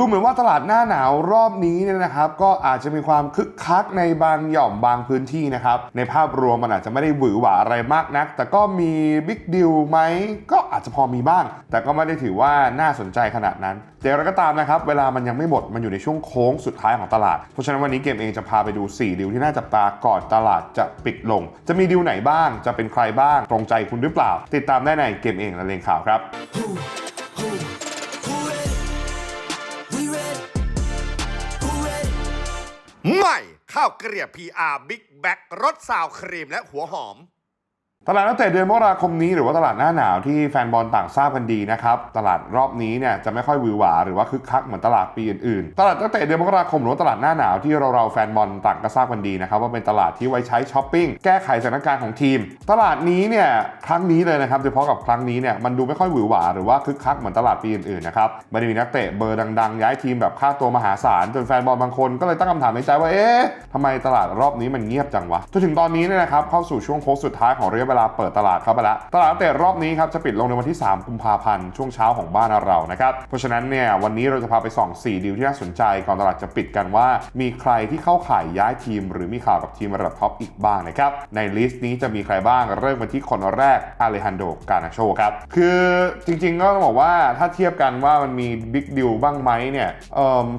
ดูเหมือนว่าตลาดหน้าหนาวรอบนี้เนี่ยนะครับ ก็อาจจะมีความคึกคักในบางหย่อมบางพื้นที่นะครับ ในภาพรวมมันอาจจะไม่ได้หวือหวาอะไรมากนัก แต่ก็มีบิ๊กดิวไหมก็อาจจะพอมีบ้าง แต่ก็ไม่ได้ถือว่าน่าสนใจขนาดนั้นแต่อะไรก็ตามนะครับ เวลามันยังไม่หมดมันอยู่ในช่วงโค้งสุดท้ายของตลาด เพราะฉะนั้นวันนี้เกมเองจะพาไปดู 4 ดิวที่น่าจับตาก่อนตลาดจะปิดลง จะมีดิวไหนบ้าง จะเป็นใครบ้าง ตรงใจคุณหรือเปล่า ติดตามได้ในเกมเองและเลงข่าวครับ ข้าวเกลียบ PR Big Back รสซาวครีมและหัวหอม ตลาดนักเตะเดือนมกราคมนี้หรือว่าตลาดหน้าหนาวที่แฟนบอลต่างทราบกันดีนะครับ ตลาดรอบนี้เนี่ยจะไม่ค่อยวือหวาหรือว่าคึกคักเหมือนตลาดปีอื่นๆ ตลาดนักเตะเดือนมกราคมหรือว่าตลาดหน้าหนาวที่เราเราแฟนบอลต่างก็ทราบกันดีนะครับว่าเป็นตลาดที่ไว้ใช้ช้อปปิ้งแก้ไขสถานการณ์ของทีม ตลาดนี้เนี่ยครั้งนี้เลยนะครับโดยเฉพาะกับครั้งนี้เนี่ยมันดูไม่ค่อยวือหวาหรือว่าคึกคักเหมือนตลาดปีอื่นๆนะครับไม่ได้มีนักเตะเบอร์ดังๆ ย้ายทีมแบบค่าตัวมหาศาลจนแฟนบอลบางคนก็เลยตั้งคำถามในใจว่าเอ๊ะทำไมตลาดรอบนี้มันเงียบจังวะจนถึงตอนนี้เนี่ยนะครับเข้าสู่ช่วงโค้งสุดท้ายของระยเวลาเปิดตลาดเข้าไปแล้ว ตลาดเตะรอบนี้ครับจะปิดลงในวันที่ 3 กุมภาพันธ์ช่วงเช้าของบ้านเรานะครับ เพราะฉะนั้นเนี่ยวันนี้เราจะพาไปส่อง 4 ดีลที่น่าสนใจก่อนตลาดจะปิดกันว่า มีใครที่เข้าข่ายย้ายทีม หรือมีข่าวกับทีมระดับท็อปอีกบ้างนะครับ ในลิสต์นี้จะมีใครบ้างเริ่มกันที่คนแรกอาเลฮันโดกานาโชครับ คือจริงๆก็ต้องบอกว่าถ้าเทียบกันว่ามันมีบิ๊กดิวบ้างไหมเนี่ย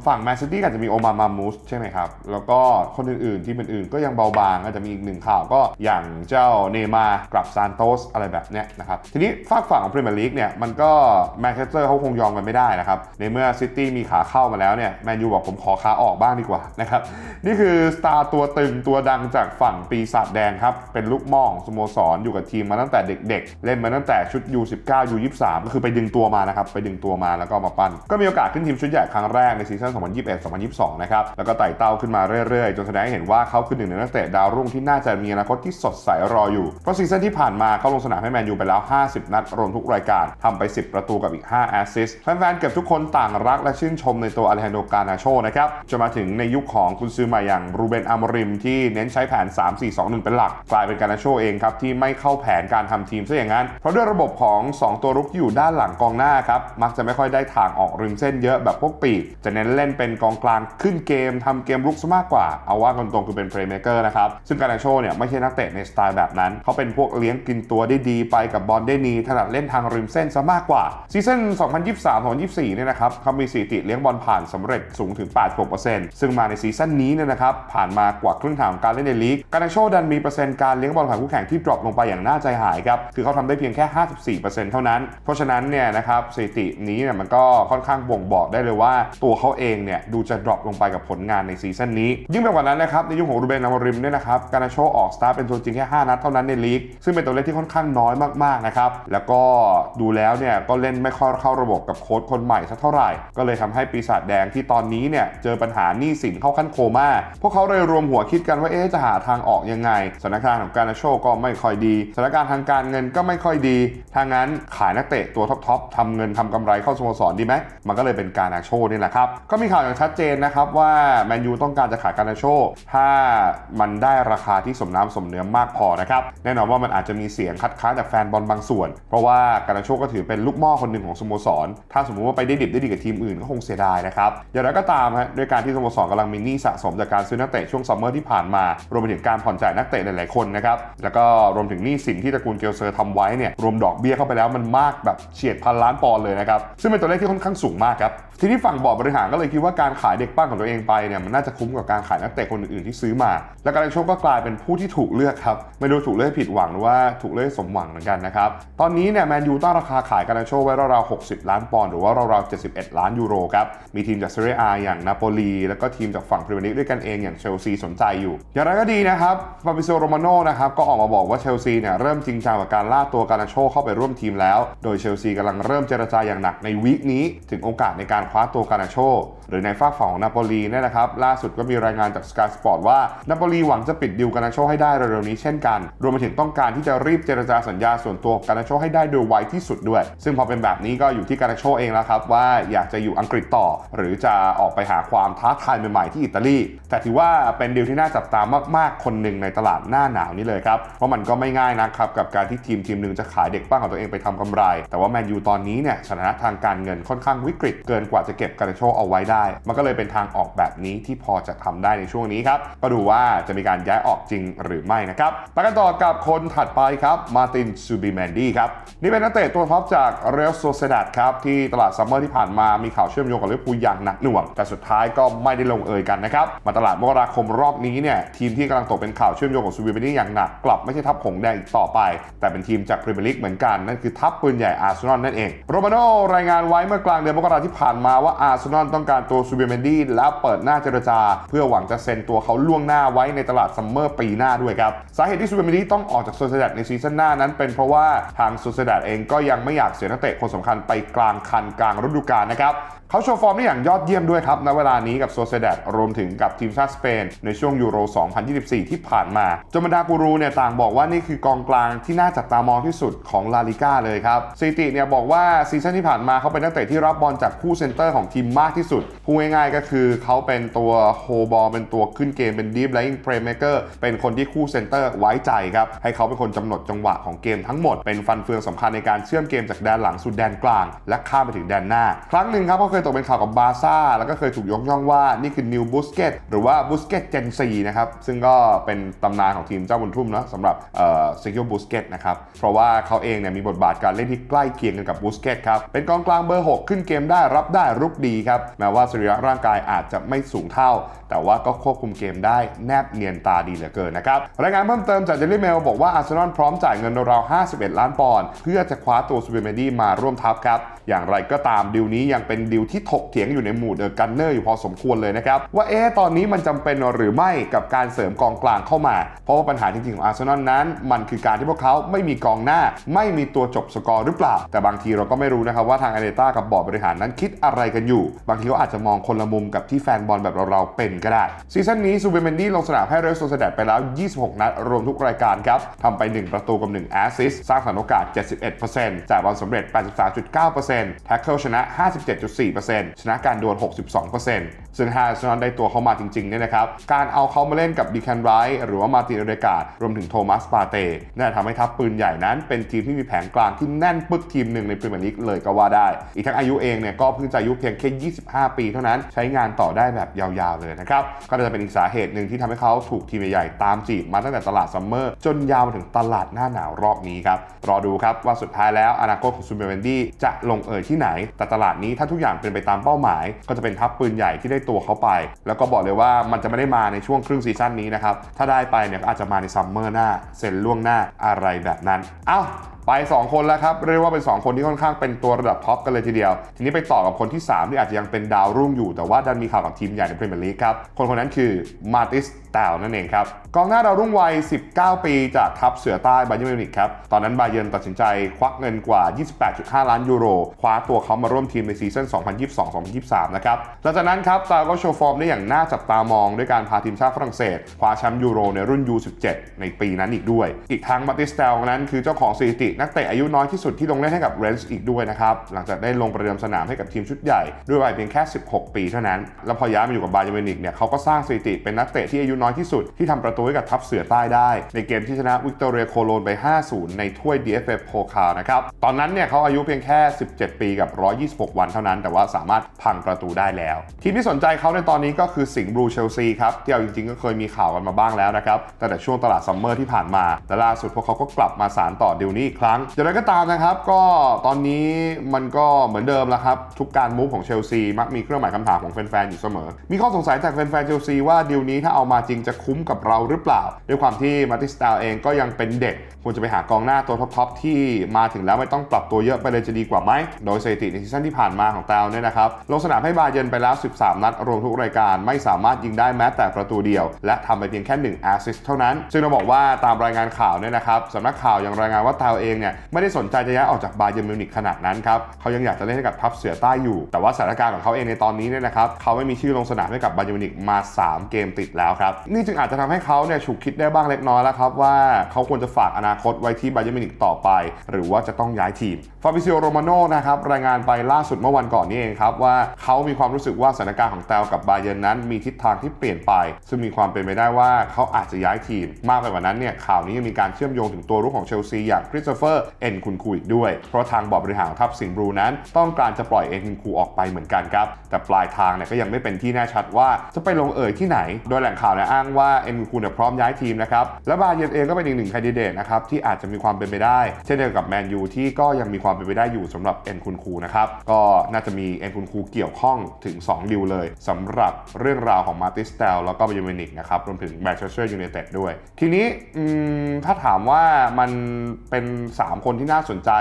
ฝั่งแมนซิตี้อาจจะมีโอมามามูสใช่ไหมครับ แล้วก็คนอื่นๆ ที่เป็นอื่นก็ยังเบาบางอาจจะมีอีกหนึ่งข่าวก็อย่างเจ้าเนมาร์กับซานโตสอะไรแบบเนี้ยนะครับทีนี้ฝากฝั่งของพรีเมียร์ลีกเนี่ยมันก็แมนเชสเตอร์เขาคงยอมกันไม่ได้นะครับในเมื่อซิตี้มีขาเข้ามาแล้วเนี่ยแมนยูบอกผมขอขาออกบ้างดีกว่านะครับนี่คือสตาร์ตัวตึงตัวดังจากฝั่งปีศาจแดงครับเป็นลูกม่องสโมสรอยู่กับทีมมาตั้งแต่เด็ก ๆ เล่นมาตั้งแต่ชุด U19 U23 ก็คือไปดึงตัวมานะครับไปดึงตัวมาแล้วก็มาปั้นก็มีโอกาสขึ้นทีมชุดใหญ่ครั้งแรกในซีซั่น2021-2022นะครับแล้วก็ไต่เต้าขึ้นมาเรื่อยๆ จนแสดงให้เห็นว่าเขาคือหนึ่งในนักเตะดาวรุ่งที่น่าจะมีอนาคตที่สดใสรออยู่เพราะซีซั่นที่ผ่านมาเขาลงสนามให้แมนยูไปแล้ว 50 นัดรวมทุกรายการทำไป 10 ประตูกับอีก 5 แอสซิสต์แฟนๆเกือบทุกคนต่างรักและชื่นชมในตัวอเลฮันโดกานาโชนะครับจนมาถึงในยุคของคุณซื้อมาอย่างรูเบนอามริมที่เน้นใช้แผน 3-4-2-1 เป็นหลัก กลายเป็นกานาโชเองครับที่ไม่เข้าแผนการทำทีมซะอย่างนั้น เพราะด้วยระบบของ 2 ตัวรุกที่อยู่ด้านหลังกองหน้าครับมักจะไม่ค่อยได้ทางออกริมเส้นเยอะแบบพวกปีกจะเน้นเล่นเป็นกองกลางขึ้นเกมทำเกมรุกซะมากกว่า เอาว่ากันตรงๆคือเป็นเพลย์เมเกอร์นะครับซึ่งกานาโชเนี่ยไม่ใช่นักเตะในสไตล์แบบนั้นเขาเป็นพวกเลี้ยงกินตัวได้ดีไปกับบอลได้ดีถนัดเล่นทางริมเส้นซะมากกว่า ซีซั่น 2023-2024 เนี่ยนะครับเขามีสถิติเลี้ยงบอลผ่านสำเร็จสูงถึง 86%ซึ่งมาในซีซั่นนี้เนี่ยนะครับผ่านมากว่าครึ่งทางของการเล่นในลีกกานาโชดันมีเปอร์เซ็นต์การเลี้ยงบอลผ่านคู่แข่งที่ดรอปลงไปอย่างน่าใจหายครับคือเขาทำได้เพียงแค่ 54%เท่านั้น เพราะฉะนั้นเนี่ยนะครับสถิตินี้เนี่ยมันก็ค่อนข้างบ่งบอกได้เลยว่า ตัวเขาเองเนี่ยดูจะดรอปลงไปกับผลงานในซีซั่นนี้ ยิ่งไปกว่านั้นนะครับในยุคของรูเบนอามริมเนี่ยนะครับกานาโชออกสตาร์เป็นตัวจริงแค่ 5 นัดเท่านั้นในลีกซึ่งเป็นตัวเลขที่ค่อนข้างน้อยมากๆนะครับแล้วก็ดูแล้วเนี่ยก็เล่นไม่ค่อยเข้าระบบกับโค้ชคนใหม่สักเท่าไหร่ ก็เลยทำให้ปีศาจแดงที่ตอนนี้เนี่ยเจอปัญหาหนี้สินเข้าขั้นโคม่าพวกเขาเลยรวมหัวคิดกันว่าเอ๊จะหาทางออกยังไงสถานการณ์ของกานาโชก็ไม่ค่อยดีสถานการณ์ทางการเงินก็ไม่ค่อยดีทางนั้นขายนักเตะตัวท็อปๆทำเงินทำกำไรเข้าสโมสรดีไหมมันก็เลยเป็นกานาโชนี่แหละครับก็มีข่าวอย่างชัดเจนนะครับว่าแมนยูต้องการจะขายกานาโชถ้ามันได้ราคาที่สมน้ำสมเนื้อมากพอนะครับแน่นอนว่ามันอาจจะมีเสียงคัดค้านจากแฟนบอลบางส่วน เพราะว่ากานาโชก็ถือเป็นลูกหม้อคนหนึ่งของสโมสร ถ้าสมมุติว่าไปได้ดิบได้ดีกับทีมอื่นก็คงเสียดายนะครับอย่างไรก็ตามฮะด้วยการที่สโมสรกำลังมีหนี้สะสมจากการซื้อนักเตะช่วงซัมเมอร์ที่ผ่านมารวมไปถึงการผ่อนจ่ายนักเตะหลายๆคนนะครับแล้วก็รวมถึงหนี้สินที่ตระกูลเกลเซอร์ทำไว้เนี่ยรวมดอกเบี้ยเข้าไปแล้วมันมากแบบเฉียดพันล้านปอนด์เลยนะครับซึ่งเป็นตัวเลขที่ค่อนข้างสูงมากครับ ทีนี้ฝั่งบอร์ดบริหารก็เลยคิดว่าการขายเด็กปั้นของตัวเองไปเนี่ยมันน่าจะคุ้มกับการขายนักเตะคนอื่นๆที่ซื้อมา และการโชคก็กลายเป็นผู้ที่ถูกเลือกครับไม่รู้ถูกเลือกผิดหวังหรือว่าถูกเลือกสมหวังเหมือนกันนะครับตอนนี้เนี่ยแมนยูตั้งราคาขายการโชคไว้ราวๆ60 ล้านปอนด์หรือว่าราวๆ71 ล้านยูโรครับมีทีมจากเซเรียอาอย่างนาโปลีแล้วก็ทีมจากฝั่งพรีเมียร์ลีกด้วยกันเองอย่างเชลซีสนใจอยู่ อย่างไรก็ดีนะครับฟาบิโซโรมาโน่นะครับก็ออกมาบอกว่าเชลซีเนี่ยเริ่มจริงจังกับการล่าตัวการโชคเข้าไปร่วมทีมแล้ว โดยเชลซีกำลังเริ่มเจรจาอย่างหนักในวีคนี้ถึงโอกาสในการคว้าตัวการโช หรือในฝากฝั่งของนาโปลีเนี่ยนะครับล่าสุดก็มีรายงานจากสกายสปอร์ตว่านาโปลีหวังจะปิดดิวการโชให้ได้เร็วๆนี้เช่นกัน รวมไปถึงต้องการที่จะรีบเจรจาสัญญาส่วนตัวการโชให้ได้โดยไวที่สุดด้วย ซึ่งพอเป็นแบบนี้ก็อยู่ที่การโชเองแล้วครับว่าอยากจะอยู่อังกฤษต่อ หรือจะออกไปหาความท้าทายใหม่ๆที่อิตาลีแต่ถือว่าเป็นดีลที่น่าจับตามาก ๆ คนหนึ่งในตลาดหน้าหนาวนี้เลยครับเพราะมันก็ไม่ง่ายนะครับกับการที่ทีมทีมหนึ่งจะขายเด็กปั้นของตัวเองไปทำกำไร แต่ว่าแมนยูตอนนี้เนี่ยสถานะทางการเงินค่อนข้างวิกฤตเกินกว่าว่าจะเก็บการาโชเอาไว้ได้ มันก็เลยเป็นทางออกแบบนี้ที่พอจะทำได้ในช่วงนี้ครับก็ดูว่าจะมีการย้ายออกจริงหรือไม่นะครับไปกันต่อกับคนถัดไปครับมาตินซูบิแมนดี้ครับนี่เป็นนักเตะตัวท็อปจากเรอัลโซเซดัดครับที่ตลาดซัมเมอร์ที่ผ่านมามีข่าวเชื่อมโยงกับลิเวอร์พูลอย่างหนักหน่วง แต่สุดท้ายก็ไม่ได้ลงเอยกันนะครับมาตลาดมกราคมรอบนี้เนี่ยทีมที่กำลังตกเป็นข่าวเชื่อมโยงกับซูบิแมนดี้อย่างหนักกลับไม่ใช่ทัพหงส์แดงอีกต่อไป แต่เป็นทีมจากพรีเมียร์ลีกเหมือนกันนั่นคือทัพปืนใหญ่อาร์เซนอลนั่นเองโรมาโนรายงานไว้เมื่อกลางเดือนมกราที่ผ่านมาว่าอาร์เซนอลต้องการตัวซูเบิแมนดี้แล้วเปิดหน้าเจรจา เพื่อหวังจะเซ็นตัวเขาล่วงหน้าไว้ในตลาดซัมเมอร์ปีหน้าด้วยครับ สาเหตุที่ซูเบอร์มินีต้องออกจากโซเซดัดในซีซั่นหน้านั้นเป็นเพราะว่าทางโซเซดัดเองก็ยังไม่อยากเสียนักเตะคนสำคัญไปกลางคันกลางฤดูกาลนะครับ เขาโชว์ฟอร์มได้อย่างยอดเยี่ยมด้วยครับ ณ เวลานี้กับโซเซดัดรวมถึงกับทีมชาติสเปน ในช่วงยูโร 2024 ที่ผ่านมาจนบรรดากูรูเนี่ยต่างบอกว่านี่คือกองกลางที่น่าจับตามองที่สุดของลาลิก้าเลยครับสถิติเนี่ยบอกว่าซีซั่นที่ผ่านมาเขาเป็นนักเตะที่รับบอลจากคู่เซนเตอร์ของทีมมากที่สุดพูดง่ายๆก็คือเขาเป็นตัวโฮบอลเป็นตัวขึ้นเกมเป็นดีฟไลน์เพลย์เมเกอร์เป็นคนที่คู่เซนเตอร์ไว้ใจครับให้เขาเป็นคนกำหนดจังหวะของเกมทั้งหมดเป็นฟันเฟืองสำคัญในการเชื่อมเกมจากแดนหลังสู่แดนกลาง และข้ามไปถึงแดนหน้า ครั้งหนึ่งครับเขาเคยตกเป็นข่าวกับบาซ่า แล้วก็เคยถูกยกย่องว่านี่คือนิวบูสเกตหรือว่าบูสเกตเจนซีนะครับ ซึ่งก็เป็นตำนานของทีมเจ้าบุญทุ่มเนาะสำหรับเซกิโอบูสเกตนะครับ เพราะว่าเขาเองเนี่ยมีบทบาทการเล่นที่ใกล้เคียงกันกับบูสเกตครับ เป็นกองกลางเบอร์ 6 ขึ้นเกมได้รับได้รุกดีครับแม้ว่าสรีระร่างกายอาจจะไม่สูงเท่า แต่ว่าก็ควบคุมเกมได้แนบเนียนตาดีเหลือเกินนะครับรายงานเพิ่มเติมจากเดลี่เมลบอกว่าอาร์เซนอลพร้อมจ่ายเงินราวๆ51 ล้านปอนด์เพื่อจะคว้าตัวซูเปอร์เมดี้มาร่วมทัพครับอย่างไรก็ตามดิวนี้ยังเป็นดิวที่ถกเถียงอยู่ในหมู่เดอะกันเนอร์อยู่พอสมควรเลยนะครับ ว่าเอ๊ะตอนนี้มันจำเป็นหรือไม่กับการเสริมกองกลางเข้ามา เพราะว่าปัญหาจริงๆของอาร์เซนอลนั้น มันคือการที่พวกเขาไม่มีกองหน้า ไม่มีตัวจบสกอร์หรือเปล่า แต่บางทีเราก็ไม่รู้นะครับว่าทางอเนต้ากับบอร์ดบริหารนั้นคิดอะไรกันอยู่ บางทีเขาอาจจะมองคนละมุมกับที่แฟนบอลแบบเราๆเป็นก็ได้ซีซั่นนี้ซูเปอร์เมนดี้ลงสนามให้เรอัลโซเซดัดไปแล้ว 26 นัดรวมทุกรายการครับทำไป 1 ประตูกับ1แอสซิสสร้างสรรค์โอกาส 71%จ่ายบอลสำเร็จ 83.9%แท็กเกิลชนะ 57.4%ชนะการดวล 62%ซึ่งถ้าอาร์เซนอลได้ตัวเขามาจริงๆเนี่ยนะครับ การเอาเขามาเล่นกับดีแคนไรท์หรือว่ามาตินเอเดกาดรวมถึงโทมัสปาเต้น่าทำให้ทัพปืนใหญ่นั้น เป็นทีมที่มีแผงกลางที่แน่นปึกทีมหนึ่งในพรีเมียร์ลีกเลยก็ว่าได้ อีกทั้งอายุเองเนี่ยก็เพิ่งจะอายุเพียงแค่ 25 ปีเท่านั้นใช้งานต่อได้แบบยาวๆเลยนะครับ ก็จะเป็นอีกสาเหตุหนึ่งที่ทำให้เขาถูกทีมใหญ่ๆตามจีบมาตั้งแต่ตลาดซัมเมอร์จนยาวมาถึงตลาดหน้าหนาวรอบนี้ครับรอดูครับว่าสุดท้ายแล้วอนาคตของซูเปอร์เวนดี้จะลงเอยที่ไหนแต่ตลาดนี้ถ้าทุกอย่างเป็นไปตามเป้าหมาย ก็จะเป็นทัพปืนใหญ่ที่ได้ตัวเขาไป แล้วก็บอกเลยว่ามันจะไม่ได้มาในช่วงครึ่งซีซั่นนี้นะครับ ถ้าได้ไปเนี่ยก็อาจจะมาในซัมเมอร์หน้า เซ็นล่วงหน้าอะไรแบบนั้น เอ้า ไป 2 คนแล้วครับ เรียกว่าเป็น 2 คนที่ค่อนข้างเป็นตัวระดับท็อปกันเลยทีเดียว ทีนี้ไปต่อกับคนที่ 3 ที่อาจจะยังเป็นดาวรุ่งอยู่ แต่ว่าดันมีข่าวกับทีมใหญ่ในพรีเมียร์ลีกครับ คนคนนั้นคือมาติสแตลนั่นเองครับ กองหน้าดาวรุ่งวัย 19 ปีจากทัพเสือใต้บาเยิร์นมิวนิกครับ ตอนนั้นบาเยิร์นตัดสินใจควักเงินกว่า 28.5 ล้านยูโร คว้าตัวเขามาร่วมทีมในซีซั่น 2022-2023 นะครับ หลังจากนั้นครับตาก็โชว์ฟอร์มได้อย่างน่าจับตามองด้วยการพาทีมชาติฝรั่งเศสคว้าแชมป์ยูโรในรุ่น U17 ในปีนั้นอีกด้วย อีกทั้งมาติสเตลนั้นคือเจ้าของสถิตินักเตะอายุน้อยที่สุดที่ลงเล่นให้กับเรนจ์อีกด้วยนะครับ หลังจากได้ลงประเดิมสนามให้กับทีมชุดใหญ่ ด้วยวัยเพียงแค่ 16 ปีเท่านั้น แล้วพอย้ายมาอยู่กับบาเยร์มิวนิกเนี่ยเขาก็สร้างสถิติเป็นนักเตะที่อายุน้อยที่สุดที่ทำประตูให้กับทัพเสือใต้ได้ ในเกมที่ชนะวิกตอเรียโคโลนไป 5-0 ในถ้วย DFF โพคานะครับตอนนั้นเนี่ยเขาอายุเพียงแค่ 17 ปีกับ 126 วันเท่านั้น แต่ว่าสามารถพังประตูได้แล้ว ทีมที่สนใจเขาในตอนนี้ก็คือสิงห์บลูเชลซีครับที่เอาจริงๆก็เคยมีข่าวกันมาบ้างแล้วนะครับตั้งแต่ช่วงตลาดซัมเมอร์ที่ผ่านมาแต่ล่าสุดพวกเขาก็กลับมาสารต่อดีลนี้อีกครั้งอย่างไรก็ตามนะครับ ก็ตอนนี้มันก็เหมือนเดิมแล้วครับ ทุกการมูฟของเชลซีมักมีเครื่องหมายคำถามของแฟนๆอยู่เสมอ มีข้อสงสัยจากแฟนๆเชลซีว่าดีลนี้ถ้าเอามาจริงจะคุ้มกับเราหรือเปล่า ด้วยความที่มาติสตาลเองก็ยังเป็นเด็กควรจะไปหากองหน้าตัวท็อปๆที่มาถึงแล้วไม่ต้องปรับตัวเยอะไปเลยจะดีกว่าไหม โดยสถิติในซีซั่นที่ผ่านมาของแตลเนี่ยนะครับลงสนามให้บาเยิร์นไปแล้ว 13 นัดรวมทุกรายการไม่สามารถยิงได้แม้แต่ประตูเดียว และทำไปเพียงแค่1แอสซิสต์เท่านั้น ซึ่งเราบอกว่าตามรายงานข่าวเนี่ยนะครับสำนักข่าวยังรายงานว่าแตลเองเนี่ยไม่ได้สนใจจะย้ายออกจากบาเยนมิวนิกขนาดนั้นครับเขายังอยากจะเล่นให้กับทัพเสือใต้อยู่ แต่ว่าสถานการณ์ของเขาเองในตอนนี้เนี่ยนะครับเขาไม่มีชื่อลงสนามให้กับบาเยนมิวนิกมา 3 เกมติดแล้วครับนี่จึงอาจจะทำให้เขาเนี่ยฉุกคิดได้บ้างเล็กน้อยแล้วครับว่าเขาควรจะฝากอนาคตไว้ที่บาเยิร์มิวนิกต่อไป หรือว่าจะต้องย้ายทีมฟาบิซิโอโรมาโนนะครับรายงานไปล่าสุดเมื่อวันก่อนนี้เองครับว่าเขามีความรู้สึกว่าสถานการณ์ของแตลกับบาเยิร์นนั้น มีทิศทางที่เปลี่ยนไป ซึ่งมีความเป็นไปได้ว่าเขาอาจจะย้ายทีม มากไปกว่านั้นเนี่ยข่าวนี้ยังมีการเชื่อมโยงถึงตัวรุกของเชลซีอย่างคริสโตเฟอร์เอ็นคุณคูอีกด้วย เพราะทางบอร์ดบริหารของทัพสิงห์บลูนั้น ต้องการจะปล่อยเอ็นคุณคูออกไปเหมือนกันครับแต่ปลายทางเนี่ยก็ยังไม่เป็นที่แน่ชัดว่าจะไปลงเอยที่ไหน โดยแหล่งข่าวเนี่ยอ้างว่าเอ็นคุณคูเนี่ยพร้อมย้ายทีมนะครับและบาเยร์เองก็เป็นอีกหนึ่งคนดิเดตนะครับที่อาจจะมีความเป็นไปได้ เช่นเดียวกับแมนยูที่ก็ยังมีความเป็นไปได้อยู่สำหรับเอ็นคุณคูนะครับก็น่าจะมีเอ็นคุณคูเกี่ยวข้องถึง 2 ดิวเลยสำหรับเรื่องราวของมาติสเตลแล้วก็บาเยร์นมิวนิกนะครับรวมถึงแมนเชสเตอร์ยูไนเต็ดด้วย ทีนี้ถ้าถามว่ามันเป็น 3 คนที่น่าสนใจ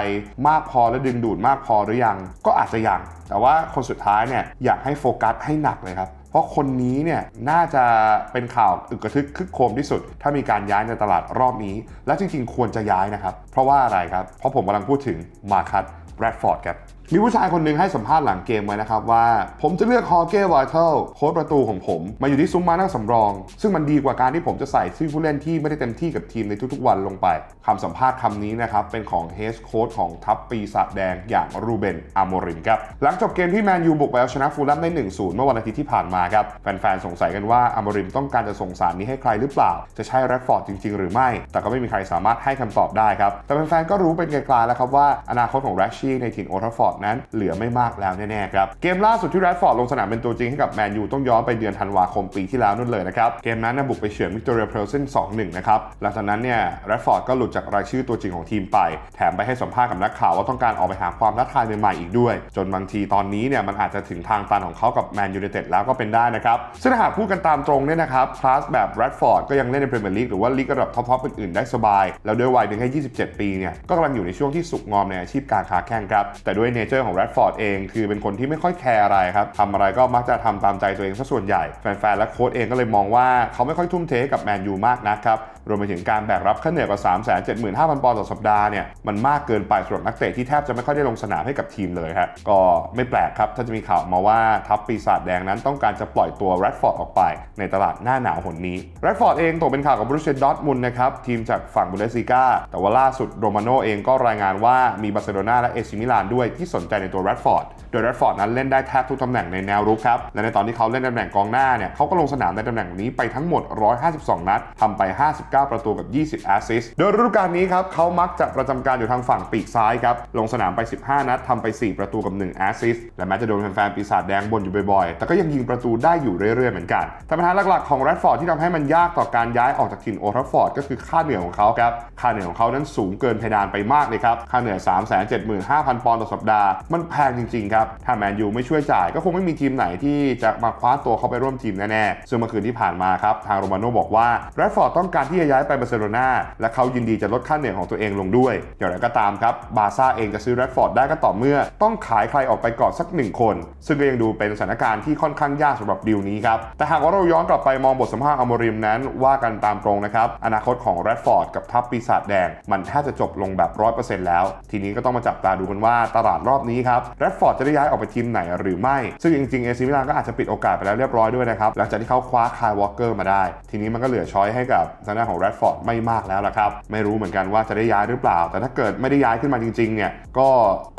มากพอและดึงดูดมากพอหรือยัง ก็อาจจะยังแต่ว่าคนสุดท้ายเนี่ยอยากให้โฟกัสให้หนักเลยครับ เพราะคนนี้เนี่ยน่าจะเป็นข่าวอึกกระทึกคึกโครมที่สุด ถ้ามีการย้ายในตลาดรอบนี้ และจริงๆ ควรจะย้ายนะครับ เพราะว่าอะไรครับ เพราะผมกำลังพูดถึงมาคัตแรดฟอร์ดครับ มีผู้ชายคนหนึ่งให้สัมภาษณ์หลังเกมไว้นะครับว่า ผมจะเลือกฮอเก้ไวท์เทลโค้ชประตูของผม มาอยู่ที่ซุ้มมานั่งสำรอง ซึ่งมันดีกว่าการที่ผมจะใส่ชื่อผู้เล่นที่ไม่ได้เต็มที่กับทีมในทุกๆ วันลงไปคำสัมภาษณ์คำนี้นะครับ เป็นของเฮสโค้ชของทัพปีศาจแดงอย่างรูเบนอาโมริมครับ หลังจบเกมที่แมนยูบุกไปเอาชนะฟูลแลมได้1-0เมื่อวันอาทิตย์ที่ผ่านมาครับแฟนๆสงสัยกันว่าอาโมริมต้องการจะส่งสารนี้ให้ใครหรือเปล่า จะใช่แรดฟอร์ดจริง ๆ หรือไม่ แต่ก็ไม่มีใครสามารถให้คำตอบได้ครับแต่แฟนๆก็รู้เป็นไกลๆแล้วครับว่าอนาคตของแรชชี่ในถิ่นโอทัฟฟอร์ดนั้นเหลือไม่มากแล้วแน่ๆครับ เกมล่าสุดที่แรดฟอร์ดลงสนามเป็นตัวจริงให้กับแมนยูต้องย้อนไปเดือนธันวาคมปีที่แล้วนู่นเลยนะครับ เกมนั้นนะบุกไปเฉือนวิกตอเรียเพลเซน2-1 นะครับ หลังจากนั้นเนี่ยแรดฟอร์ดก็หลุดจากรายชื่อตัวจริงของทีมไป แถมไปให้สัมภาษณ์กับนักข่าวว่าต้องการออกไปหาความท้าทายใหม่ๆอีกด้วย จนบางทีตอนนี้เนี่ยมันอาจจะถึงทางตันของเขากับแมนยู i นเต็ดแล้วก็เป็นได้นะครับซึ่งหากพูดกันตามตรงเนี่ยนะครับคลาสแบบแรดฟอร์ดก็ยังเล่นในพรีเมียร์ลีกหรือว่าลีกระดับท็อปๆอื่นๆได้สบาย แล้วด้วยวัยเพียงแค่ 27 ปีเนี่ยก็กำลังอยู่ในช่วงที่สุกงอมในอาชีพการค้าแข่งครับแต่ด้วยเนเจอร์ของแรดฟอร์ดเอง คือเป็นคนที่ไม่ค่อยแคร์อะไรครับทำอะไรก็มักจะทำตามใจตัวเองซะส่วนใหญ่ แฟนๆและโค้ชเองก็เลยมองว่าเขาไม่ค่อยทุ่มเทกับแมนยูมากนะครับ รวมไปถึงการแบกรับค่าเหนื่อยกว่า 3 7 5 0 0 0 ปอนด์ต่อสัปดาห์เนี่ยมันมากเกินไปสำหรับนักเตะที่แทบจะไม่ค่อยได้ลงสนามให้กับทีมเลยฮะก็ไม่แปลกครับถ้าจะมีข่าวมาว่าทัพปีศาจแดงนั้นต้องการจะปล่อยตัวแรดฟอร์ดออกไป ในตลาดหน้าหนาวหนนี้แรดฟอร์ดเองตกเป็นข่าวกับบรูเชนดอร์ทมุนนะครับทีมจากฝั่งบุนเดสซีกาแต่ว่าล่าสุดโรมาโนเองก็รายงานว่ามีบาร์เซโลนาและเอซิมิลานด้วยที่สนใจในตัวแรดฟอร์ดโดยแรดฟอร์ดนั้นเล่นได้แทบทุกตำแหน่งในแนวรุกครับและในตอนที่เขาเล่นตำแหน่งกองหน้าเนี่ยเขาก็ลงสนามในตำแหน่งนี้ไปทั้งหมด 152 นัดทำไป 59ประตูกับ20 แอสซิสต์โดยฤดูกาลนี้ครับเขามักจะประจำการอยู่ทางฝั่งปีกซ้ายครับ ลงสนามไป 15 นัดทำไป 4 ประตูกับ 1 แอสซิสต์และแม้จะโดนแฟนๆปีศาจแดงบ่นอยู่บ่อยๆ แต่ก็ยังยิงประตูได้อยู่เรื่อยๆ เหมือนกันแต่ปัญหาหลักๆของแรดฟอร์ดที่ทำให้มันยากต่อการย้ายออกจากถิ่นโอทัฟฟอร์ดก็คือค่าเหนื่อยของเขาครับค่าเหนื่อยของเขานั้นสูงเกินเพดานไปมากเลยครับค่าเหนื่อย 375,000 ปอนด์ต่อสัปดาห์มันแพงจริงๆครับถ้าแมนยูไม่ช่วยจ่ายก็คงไม่มีทีมไหนที่จะมาคว้าตัวเขาไปร่วมทีมแน่ๆซึ่งเมื่อคืนที่ผ่านมาครับทางโรมาโน่บอกว่าแรดฟอร์ดต้องการที่จะย้ายไปบาร์เซโลนาและเขายินดีจะลดค่าเหนื่อยของตัวเองลงด้วย อย่างไรก็ตามครับ บาร์ซ่าเองจะซื้อแรดฟอร์ดได้ก็ต่อเมื่อ ต้องขายใครออกไปก่อนสักหนึ่งคน ซึ่งก็ยังดูเป็นสถานการณ์ที่ค่อนข้างยากสำหรับดีลนี้ครับ แต่หากว่าเราย้อนกลับไปมองบทสัมภาษณ์อมริมนั้นว่ากันตามตรงนะครับ อนาคตของแรดฟอร์ดกับทัพปีศาจแดง มันแทบจะจบลงแบบ 100%แล้ว ทีนี้ก็ต้องมาจับตาดูกันว่าตลาดรอบนี้ครับแรดฟอร์ดจะได้ย้ายออกไปทีมไหนหรือไม่ ซึ่งจริงๆเอซิมิลานก็อาจจะปิดโอกาสไปแล้วเรียบร้อยด้วยนะครับหลังจากที่เขาคว้าคายวอลเกอร์มาได้ ทีนี้มันก็เหลือช้อยให้กับทางด้าของแรดฟอร์ดไม่มากแล้วละครับไม่รู้เหมือนกันว่าจะได้ย้ายหรือเปล่า แต่ถ้าเกิดไม่ได้ย้ายขึ้นมาจริงๆเนี่ยก็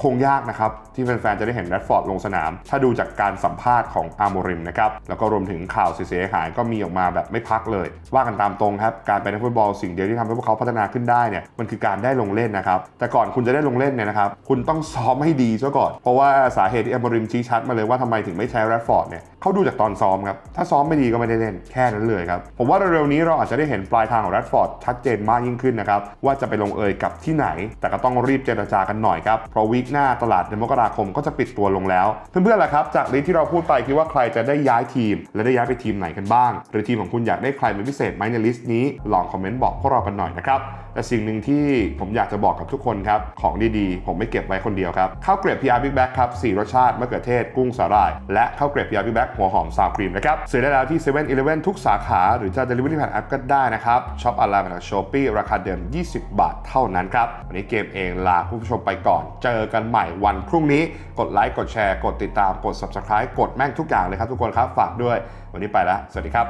คงยากนะครับที่แฟนๆจะได้เห็นแรดฟอร์ดลงสนาม ถ้าดูจากการสัมภาษณ์ของอาร์โมริมนะครับแล้วก็รวมถึงข่าวเสียหายก็มีออกมาแบบไม่พักเลย ว่ากันตามตรงครับการเป็นนักฟุตบอลสิ่งเดียวที่ทำให้พวกเขาพัฒนาขึ้นได้เนี่ยมันคือการได้ลงเล่นนะครับแต่ก่อนคุณจะได้ลงเล่นเนี่ยนะครับคุณต้องซ้อมให้ดีซะก่อนเพราะว่าสาเหตุที่อาร์โมริมชี้ชัดมาเลยว่าทำไมถึงไม่ใช้แรดฟอร์ดเนี่ยเขาดูจากตอนซ้อมครับถ้าซ้อมไม่ดีก็ไม่ได้เล่นแค่นั้นเลยครับผมว่าเร็วๆนี้เราอาจจะได้เห็นปลายทางของแรดฟอร์ดชัดเจนมากยิ่งขึ้นนะครับ ว่าจะไปลงเอยกับที่ไหน แต่ก็ต้องรีบเจรจากันหน่อยครับ เพราะวีคหน้าตลาดเดือนมกราคมก็จะปิดตัวลงแล้ว เพื่อนๆล่ะครับ จากลิสที่เราพูดไปคิดว่าใครจะได้ย้ายทีม และได้ย้ายไปทีมไหนกันบ้าง หรือทีมของคุณอยากได้ใครเป็นพิเศษไหมในลิสต์นี้ลองคอมเมนต์บอกพวกเรากันหน่อยนะครับแต่สิ่งหนึ่งที่ผมอยากจะบอกกับทุกคนครับของดีๆ ผมไม่เก็บไว้คนเดียวครับข้าวเกรียบ PR Big Bag ครับ4รสชาติมะเขือเทศกุ้งสาหร่าย และข้าวเกรียบ PR Big Bag หัวหอมซาวครีมนะครับซื้อได้แล้วที่7 e เ e ่ e อทุกสาขา หรือจะ Delivery ผ่านแอปก็ได้นะครับช็อปออนไลน์ผ่านช้อปปี้ราคาเดิม 20 บาทเท่านั้นครับ วันนี้เกมเองลาผู้ชมไปก่อน เจอกันใหม่วันพรุ่งนี้ กดไลค์ กดแชร์ กดติดตาม กด Subscribe กดแม่งทุกอย่างเลยครับทุกคนครับ ฝากด้วย วันนี้ไปแล้ว สวัสดีครับ